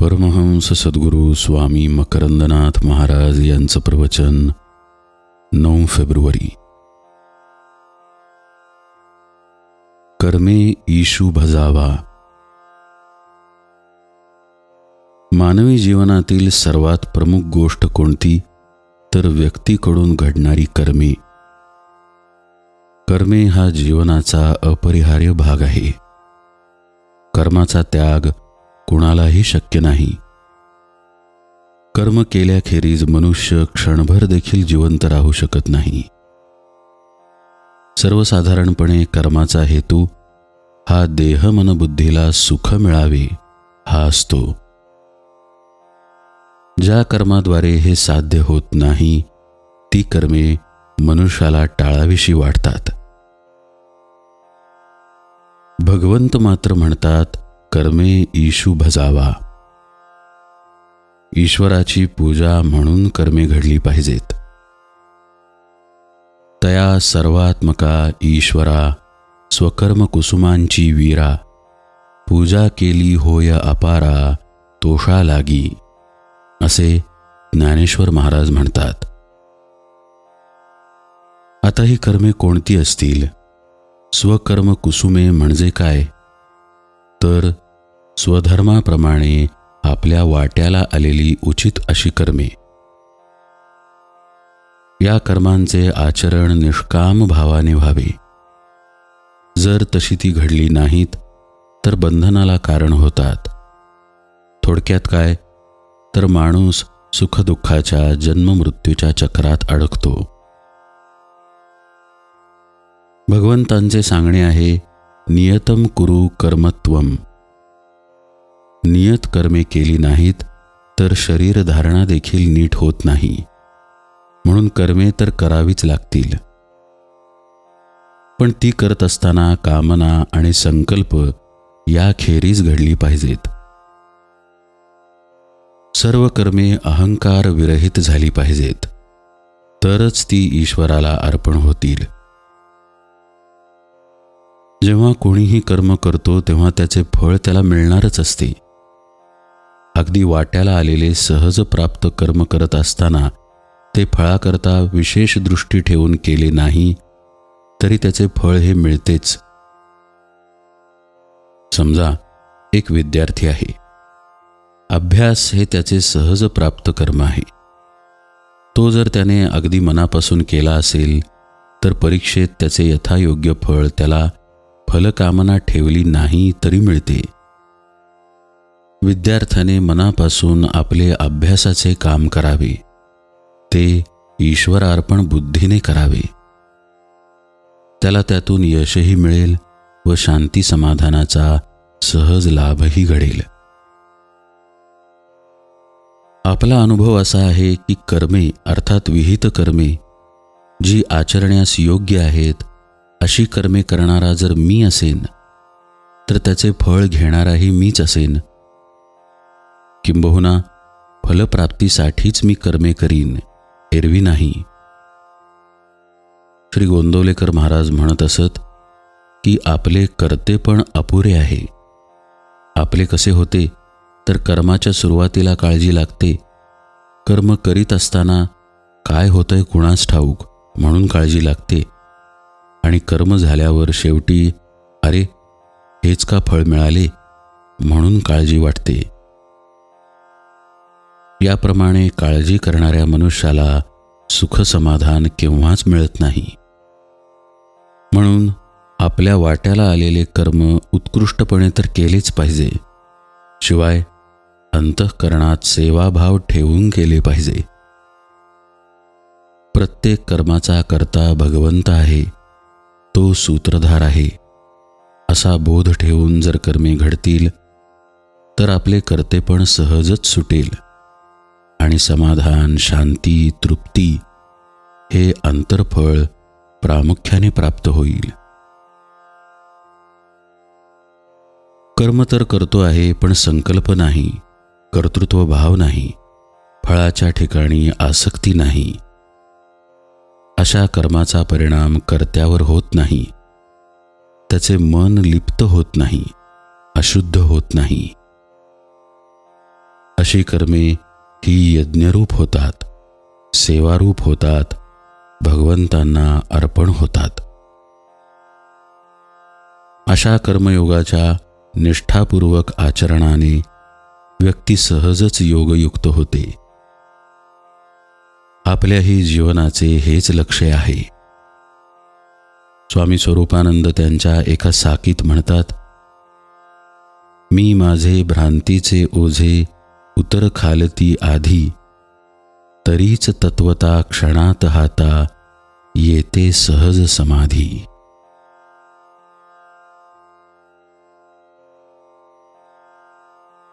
परमहंस सद्गुरू स्वामी मकरंदनाथ महाराज यांचं प्रवचन नऊ फेब्रुवारी. कर्मे ईशू भजावा. मानवी जीवनातील सर्वात प्रमुख गोष्ट कोणती? तर व्यक्तीकडून घडणारी कर्मे. कर्मे हा जीवनाचा अपरिहार्य भाग आहे. कर्माचा त्याग कुणालाही शक्य नाही. कर्म केल्याखेरीज मनुष्य क्षणभर देखील जिवंत राहू शकत नाही. सर्वसाधारणपणे कर्माचा हेतू हा देह मनबुद्धीला सुख मिळावे हा असतो. ज्या कर्माद्वारे हे साध्य होत नाही ती कर्मे मनुष्याला टाळाविषयी वाटतात भगवंत मात्र म्हणतात कर्मे ईशू भजावा. ईश्वराची पूजा म्हणून कर्मे घडली पाहिजेत. तया सर्वात्मका ईश्वरा स्वकर्म कुसुमांची वीरा पूजा केली होय अपारा तोषा लागी असे ज्ञानेश्वर महाराज म्हणतात. आता ही कर्मे कोणती असतील? स्वकर्म कुसुमे म्हणजे काय? तर स्वधर्माप्रमाणे आपल्या वाट्याला आलेली उचित अशी कर्मे. या कर्मांचे आचरण निष्काम भावाने व्हावे. जर तशी ती घडली नाहीत तर बंधनाला कारण होतात. थोडक्यात काय? तर माणूस सुखदुःखाच्या जन्ममृत्यूच्या चक्रात अडकतो. भगवंतांचे सांगणे आहे नियतम कुरु कर्मत्वम. नियत कर्मे केली नाहीत तर शरीरधारणा देखील नीट होत नाही. म्हणून कर्मे तर करावीच लागतील. पण ती करत असताना कामना आणि संकल्प याखेरीज घडली पाहिजेत. सर्व कर्मे अहंकार विरहित झाली पाहिजेत. तरच ती ईश्वराला अर्पण होतील. जेव्हा कोणीही कर्म करतो तेव्हा त्याचे फळ त्याला मिळणारच असते. अगदी वाट्याला आलेले सहज प्राप्त कर्म करत असताना ते फळाकरता विशेष दृष्टी ठेवून केले नाही तरी त्याचे फळ हे मिळतेच. समजा एक विद्यार्थी आहे. अभ्यास हे त्याचे सहज प्राप्त कर्म आहे. तो जर त्याने अगदी मनापासून केला असेल तर परीक्षेत त्याचे यथायोग्य फळ त्याला फलकामना ठेवली नाही तरी मिळते. विद्यार्थ्याने मनापासून आपले अभ्यासाचे काम करावे. ते ईश्वरार्पण बुद्धीने करावे. त्याला त्यातून यशही मिळेल व शांती समाधानाचा सहज लाभही घडेल. आपला अनुभव असा आहे की कर्मे अर्थात विहित कर्मे जी आचरण्यास योग्य आहेत अशी कर्मे करणारा जर मी असेन तर त्याचे फळ घेणाराही मीच असेन. किंबहुना फलप्राप्तीसाठीच मी कर्मे करीन एरवी नाही. श्री गोंदवलेकर महाराज म्हणत असत की आपले कर्ते पण अपुरे आहे. आपले कसे होते तर कर्माच्या सुरुवातीला काळजी लागते. कर्म करीत असताना काय होतंय कुणास ठाऊक म्हणून काळजी लागते. आणि कर्म झाल्यावर शेवटी अरे हेच का फळ मिळाले? म्हणून काळजी वाटते. याप्रमाणे काळजी करणाऱ्या मनुष्याला सुखसमाधान केव्हाच मिळत नाही. म्हणून आपल्या वाट्याला आलेले कर्म उत्कृष्टपणे तर केलेच पाहिजे. शिवाय अंतःकरणात सेवाभाव ठेवून केले पाहिजे. प्रत्येक कर्माचा करता भगवंत आहे. तो सूत्रधार आहे. असा बोध ठेवून जर कर्मे घडतील तर आपले कर्तेपण सहजच सुटेल. आणि समाधान शांती तृप्ती हे अंतरफळ प्रामुख्याने प्राप्त होईल. कर्म तर करतो आहे पण संकल्प नाही कर्तृत्व भाव नाही फळाच्या ठिकाणी आसक्ती नाही. अशा कर्माचा परिणाम कर्त्यावर होत नाही. त्याचे मन लिप्त होत नाही अशुद्ध होत नाही. अशी कर्मे ही यज्ञरूप होतात सेवारूप होतात भगवंतांना अर्पण होतात. अशा कर्मयोगाच्या निष्ठापूर्वक आचरणाने व्यक्ती सहजच योगयुक्त होते. आपल्याही जीवनाचे हेच लक्ष आहे. स्वामी स्वरूपानंद त्यांच्या एका साकीत म्हणतात मी माझे भ्रांतीचे ओझे उतर खालती आधी तरीच तत्वता क्षणात हाता येते सहज समाधी.